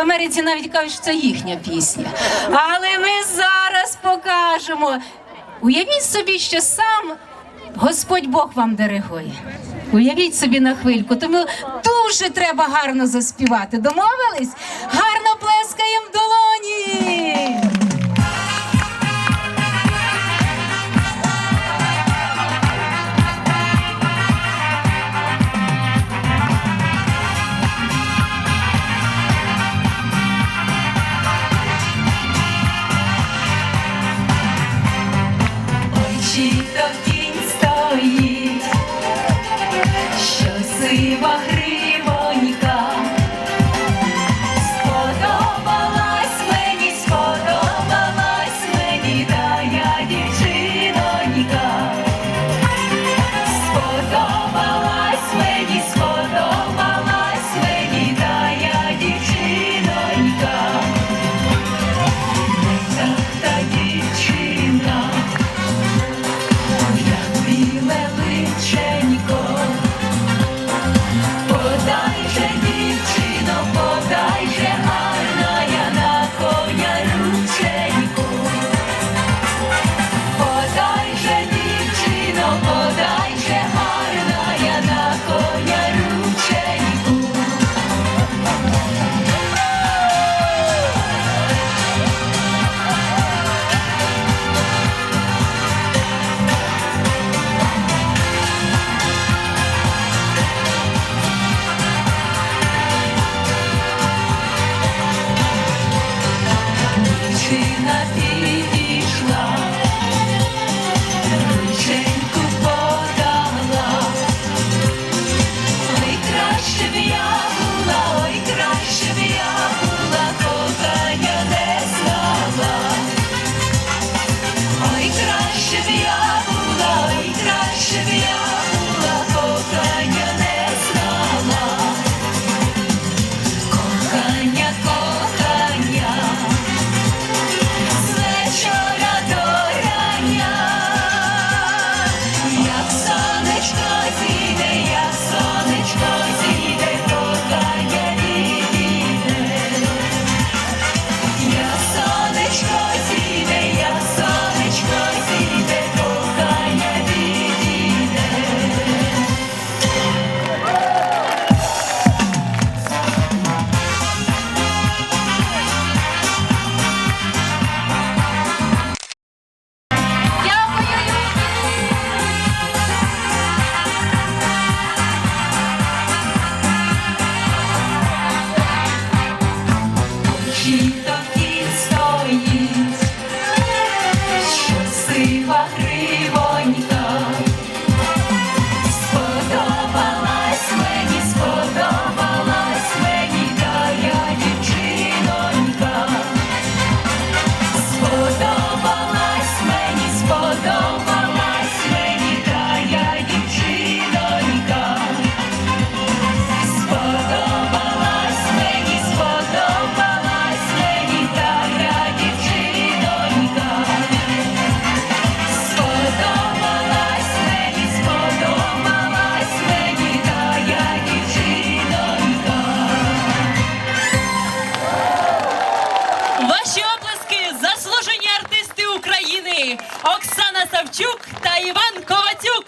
Америці навіть кажуть, що це їхня пісня. Але ми зараз покажемо. Уявіть собі, що сам Господь Бог вам диригує. Уявіть собі на хвильку, тому дуже треба гарно заспівати. Домовились? 시던 Ваші оплески заслужені артисти України Оксана Савчук та Іван Ковацюк.